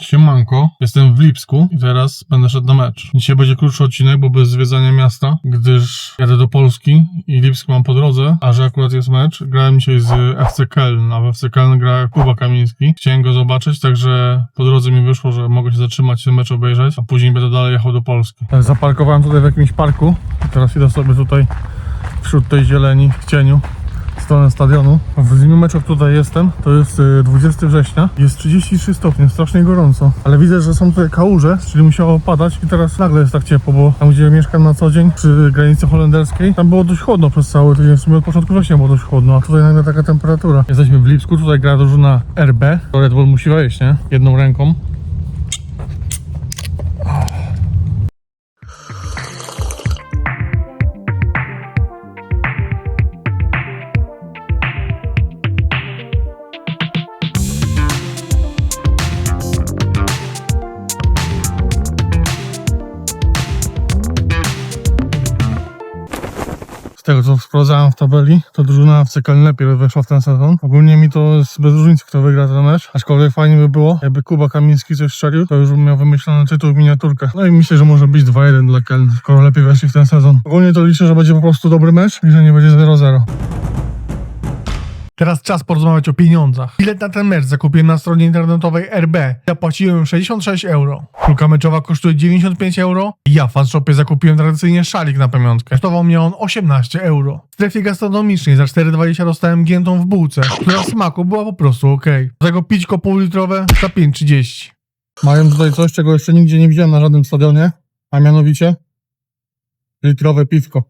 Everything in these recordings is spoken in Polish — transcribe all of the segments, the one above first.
Siemanko, jestem w Lipsku i teraz będę szedł na mecz. Dzisiaj będzie krótszy odcinek, bo bez zwiedzania miasta, gdyż jadę do Polski i Lipsk mam po drodze, a że akurat jest mecz, grałem dzisiaj z FC Köln, a w FC Köln gra Kuba Kamiński. Chciałem go zobaczyć, także po drodze mi wyszło, że mogę się zatrzymać, ten mecz obejrzeć, a później będę dalej jechał do Polski. Zaparkowałem tutaj w jakimś parku i teraz idę sobie tutaj wśród tej zieleni, w cieniu stronę stadionu. W dniu meczów tutaj jestem, to jest y, 20 września. Jest 33 stopnie, strasznie gorąco. Ale widzę, że są tutaj kałuże, czyli musiało padać i teraz nagle jest tak ciepło, bo tam gdzie mieszkam na co dzień, przy granicy holenderskiej, tam było dość chłodno przez cały tydzień, w sumie od początku września było dość chłodno, a tutaj nagle taka temperatura. Jesteśmy w Lipsku, tutaj gra drużyna RB. Red Bull musi wejść, nie? Jedną ręką. Tego co sprawdzałem w tabeli, to drużyna FC Köln lepiej weszła w ten sezon. Ogólnie mi to jest bez różnicy, kto wygra ten mecz. Aczkolwiek fajnie by było, jakby Kuba Kamiński coś strzelił, to już bym miał wymyślony tytuł w miniaturkę. No i myślę, że może być 2-1 dla Köln, skoro lepiej weszli w ten sezon. Ogólnie to liczę, że będzie po prostu dobry mecz i że nie będzie 0-0. Teraz czas porozmawiać o pieniądzach. Bilet na ten mecz zakupiłem na stronie internetowej RB. Zapłaciłem 66 euro. Kulka meczowa kosztuje 95 euro. Ja w fanshopie zakupiłem tradycyjnie szalik na pamiątkę. Kosztował mnie on 18 euro. W strefie gastronomicznej za 4,20 dostałem giętą w bułce, która w smaku była po prostu ok. Do tego pićko półlitrowe za 5,30. Mają tutaj coś, czego jeszcze nigdzie nie widziałem na żadnym stadionie, a mianowicie litrowe piwko.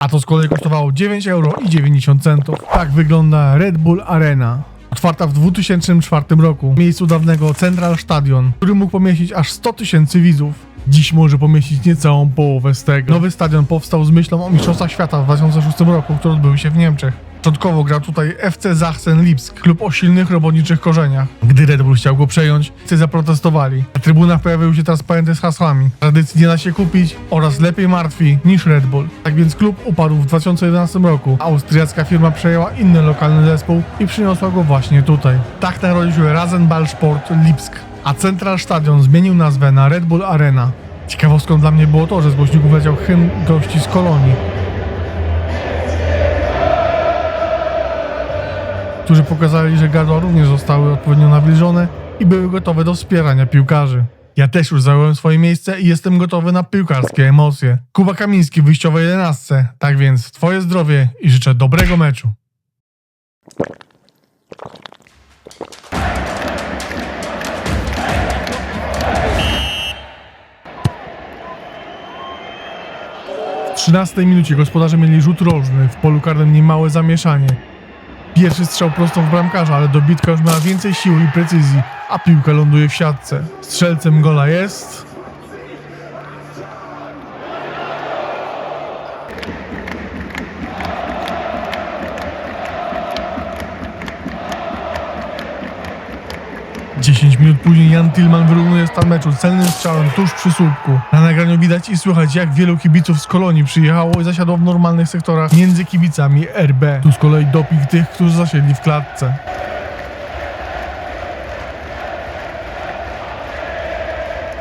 A to z kolei kosztowało 9 euro i 90 centów. Tak wygląda Red Bull Arena. Otwarta w 2004 roku w miejscu dawnego Central Stadion, który mógł pomieścić aż 100 tysięcy widzów. Dziś może pomieścić niecałą połowę z tego. Nowy stadion powstał z myślą o Mistrzostwach Świata w 2006 roku, które odbyły się w Niemczech. Początkowo grał tutaj FC Zachsen Lipsk, klub o silnych robotniczych korzeniach. Gdy Red Bull chciał go przejąć, wszyscy zaprotestowali. Na trybunach pojawiły się transparenty z hasłami Tradycji nie da się kupić oraz lepiej martwi niż Red Bull. Tak więc klub upadł w 2011 roku. Austriacka firma przejęła inny lokalny zespół i przyniosła go właśnie tutaj. Tak narodził się Rasenball Sport Lipsk, a Central Stadion zmienił nazwę na Red Bull Arena. Ciekawostką dla mnie było to, że z głośników leciał hymn gości z kolonii, którzy pokazali, że gardła również zostały odpowiednio nawilżone i były gotowe do wspierania piłkarzy. Ja też już zająłem swoje miejsce i jestem gotowy na piłkarskie emocje. Kuba Kamiński w wyjściowej 11. Tak więc twoje zdrowie i życzę dobrego meczu. W 13 minucie gospodarze mieli rzut rożny, w polu karnym niemałe zamieszanie. Pierwszy strzał prosto w bramkarza, ale dobitka już miała więcej siły i precyzji, a piłka ląduje w siatce. Strzelcem gola jest... Dziesięć minut później Jan Tillman wyrównuje stan meczu celnym strzałem tuż przy słupku. Na nagraniu widać i słychać jak wielu kibiców z kolonii przyjechało i zasiadło w normalnych sektorach między kibicami RB. Tu z kolei doping tych, którzy zasiedli w klatce.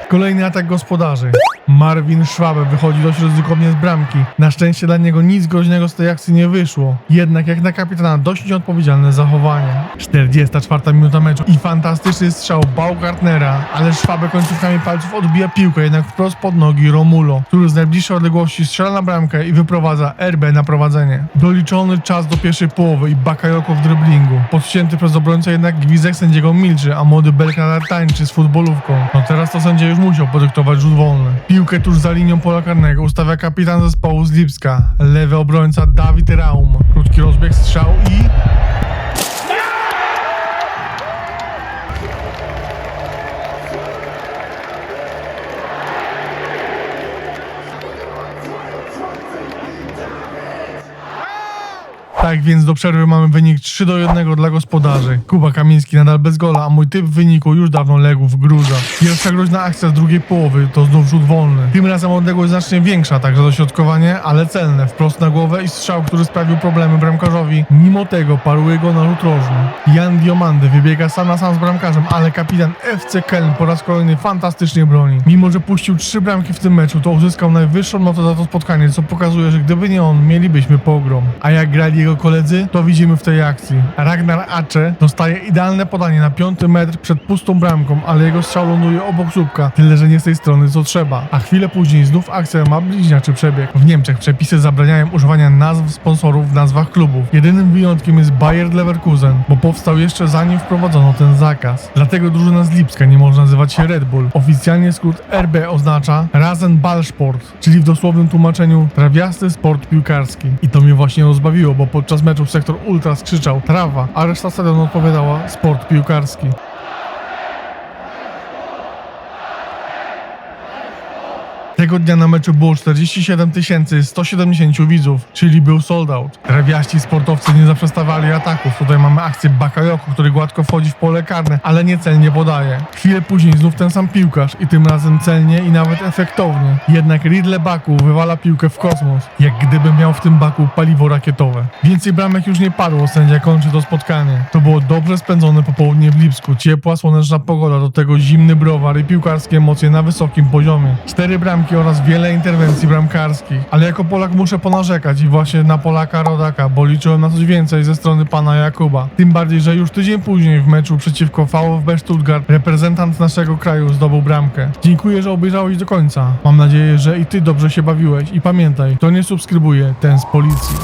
Kolejny atak gospodarzy. Marvin Schwabe wychodzi dość ryzykownie z bramki. Na szczęście dla niego nic groźnego z tej akcji nie wyszło. Jednak jak na kapitana dość nieodpowiedzialne zachowanie. 44 minuta meczu i fantastyczny strzał Baumgartnera, ale Schwabe końcówkami palców odbija piłkę jednak wprost pod nogi Romulo, który z najbliższej odległości strzela na bramkę i wyprowadza RB na prowadzenie. Doliczony czas do pierwszej połowy i Bakayoko w driblingu. Podcięty przez obrońcę jednak gwizdek sędziego milczy, a młody Belknadar tańczy z futbolówką. No teraz to sędzia już musiał podyktować rzut wolny. Piłkę tuż za linią pola karnego ustawia kapitan zespołu z Lipska, lewy obrońca Dawid Raum. Krótki rozbieg strzał i... Tak więc do przerwy mamy wynik 3 do 1 dla gospodarzy. Kuba Kamiński nadal bez gola, a mój typ wyniku już dawno legł w gruzach. Pierwsza groźna akcja z drugiej połowy to znów rzut wolny. Tym razem odległość znacznie większa, także dośrodkowanie, ale celne, wprost na głowę i strzał, który sprawił problemy bramkarzowi. Mimo tego paruje go na rzut rożny. Jan Diomande wybiega sam na sam z bramkarzem, ale kapitan FC Köln po raz kolejny fantastycznie broni. Mimo, że puścił trzy bramki w tym meczu, to uzyskał najwyższą notę za to spotkanie, co pokazuje, że gdyby nie on, mielibyśmy pogrom. A jak grali jego koledzy, to widzimy w tej akcji. Ragnar Acze dostaje idealne podanie na piąty metr przed pustą bramką, ale jego strzał ląduje obok słupka, tyle że nie z tej strony co trzeba. A chwilę później znów akcja ma bliźniaczy przebieg. W Niemczech przepisy zabraniają używania nazw sponsorów w nazwach klubów. Jedynym wyjątkiem jest Bayer Leverkusen, bo powstał jeszcze zanim wprowadzono ten zakaz. Dlatego drużyna z Lipska nie może nazywać się Red Bull. Oficjalnie skrót RB oznacza Rasenballsport, czyli w dosłownym tłumaczeniu trawiasty sport piłkarski. I to mnie właśnie rozbawiło, bo podczas meczu sektor Ultras krzyczał trawa, a reszta stadionu odpowiadała sport piłkarski. Tego dnia na meczu było 47 170 widzów, czyli był sold out. Trawiaści sportowcy nie zaprzestawali ataków. Tutaj mamy akcję Bakajoku, który gładko wchodzi w pole karne, ale niecelnie podaje. Chwilę później znów ten sam piłkarz i tym razem celnie i nawet efektownie. Jednak Ridley Baku wywala piłkę w kosmos, jak gdyby miał w tym baku paliwo rakietowe. Więcej bramek już nie padło, sędzia kończy to spotkanie. To było dobrze spędzone popołudnie w Lipsku. Ciepła, słoneczna pogoda, do tego zimny browar i piłkarskie emocje na wysokim poziomie. Cztery bramki oraz wiele interwencji bramkarskich. Ale jako Polak muszę ponarzekać i właśnie na Polaka rodaka, bo liczyłem na coś więcej ze strony pana Jakuba. Tym bardziej, że już tydzień później w meczu przeciwko VfB Stuttgart reprezentant naszego kraju zdobył bramkę. Dziękuję, że obejrzałeś do końca. Mam nadzieję, że i ty dobrze się bawiłeś i pamiętaj, kto nie subskrybuje, ten z policji.